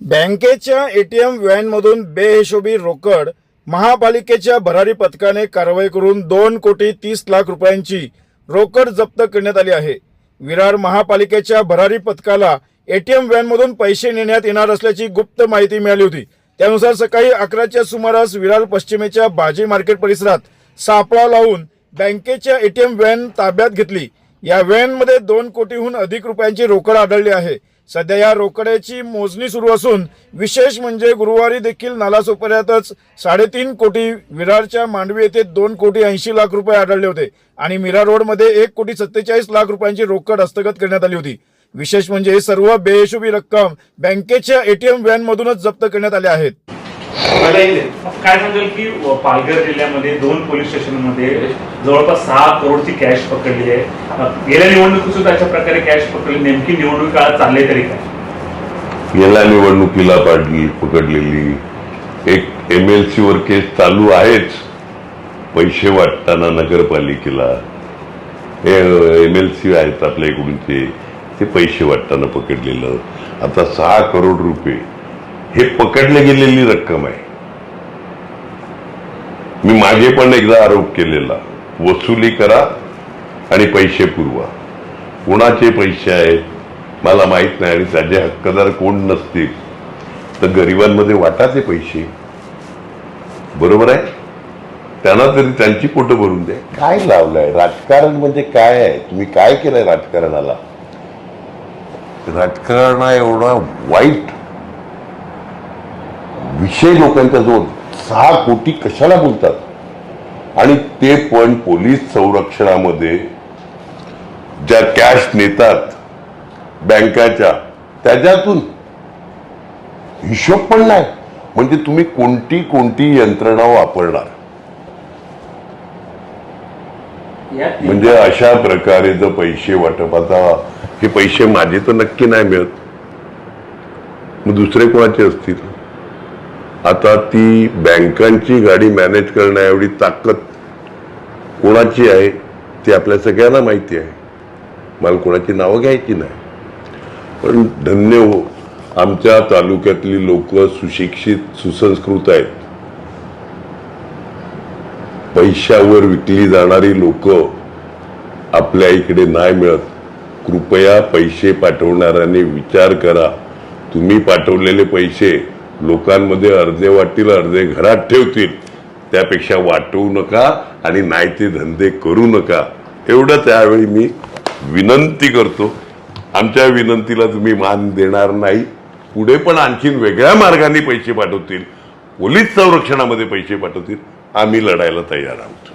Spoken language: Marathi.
बँकेच्या एटीएम व्हॅनमधून बेहिशोबी रोकड महापालिकेच्या भरारी पथकाने कारवाई करून दोन कोटी तीस लाख रुपयांची रोकड जप्त करण्यात आली आहे. विरार महापालिकेच्या भरारी पथकाला एटीएम व्हॅनमधून पैसे नेण्यात येणार असल्याची गुप्त माहिती मिळाली होती. त्यानुसार सकाळी अकराच्या सुमारास विरार पश्चिमेच्या बाजी मार्केट परिसरात सापळा लावून बँकेच्या एटीएम व्हॅन ताब्यात घेतली. या व्हॅनमध्ये दोन कोटीहून अधिक रुपयांची रोकड आढळली आहे. सध्या या रोकड्याची मोजणी सुरू असून विशेष म्हणजे गुरुवारी देखील नालासोपाऱ्यातच साडेतीन कोटी विरारच्या मांडवी येथे दोन कोटी ऐंशी लाख रुपये आढळले होते आणि मीरा रोडमध्ये एक कोटी सत्तेचाळीस लाख रुपयांची रोकड हस्तगत करण्यात आली होती. विशेष म्हणजे हे सर्व बेहिशोबी रक्कम बँकेच्या एटीएम व्हॅनमधूनच जप्त करण्यात आल्या आहेत. काय सांगाल की पालघर जिल्ह्यामध्ये दोन पोलीस स्टेशनमध्ये जवळपास सहा करोडची कॅश पकडली आहे. गेल्या निवडणुकीत सुद्धा अशा प्रकारे कॅश पकडली. नेमकी निवडणूक काळात चालले तरी काय? गेल्या निवडणुकीला पाडली पकडलेली. एक एम एल सी वर केस चालू आहेच. पैसे वाटताना नगरपालिकेला. हे एम एल सी आहेत आपल्या इकडूनचे ते पैसे वाटताना पकडलेलं. आता सहा करोड रुपये. हे पकडले गेलेली रक्कम आहे. मी मागे पण एकदा आरोप केलेला. वसुली करा आणि पैसे पुरवा. कोणाचे पैसे आहेत? मला माहीत नाही आणि त्याचे हक्कदार कोण नसतील? तर गरिबांमध्ये वाटा ते पैसे. बरोबर आहे? त्यांना तरी त्यांची पोटं भरून द्या. काय लावलंय? राजकारण म्हणजे काय आहे? तुम्ही काय केलंय राजकारणाला? राजकारणा एवढा वाईट विषय लोकांच्या जो सहा कोटी कशाला बोलतात? आणि ते पण पोलीस संरक्षणामध्ये ज्या कॅश नेतात बँकाच्या त्याच्यातून हिशोब पण नाही. म्हणजे तुम्ही कोणती कोणती यंत्रणा वापरणार? म्हणजे अशा प्रकारे जर पैसे वाटप आता हे पैसे माझे तर नक्की नाही मिळत. मग दुसरे कोणाचे असतील? आता ती बँकांची गाडी मॅनेज करण्या एवढी ताकद कोणाची आहे ती आपल्या सगळ्यांना माहिती आहे. मला कोणाची नावं घ्यायची नाही. पण धन्य हो आमच्या तालुक्यातली लोक सुशिक्षित सुसंस्कृत आहेत. पैशावर विकली जाणारी लोक आपल्या इकडे नाही मिळत. कृपया पैसे पाठवणाऱ्याने विचार करा. तुम्ही पाठवलेले पैसे लोकांमध्ये अर्धे वाटतील अर्धे घरात ठेवतील. त्यापेक्षा वाटवू नका आणि नाही ते धंदे करू नका. एवढं त्यावेळी मी विनंती करतो. आमच्या विनंतीला तुम्ही मान देणार नाही. पुढे पण आणखीन वेगळ्या मार्गाने पैसे पाठवतील. पोलीस संरक्षणामध्ये पैसे पाठवतील. आम्ही लढायला तयार आहोत.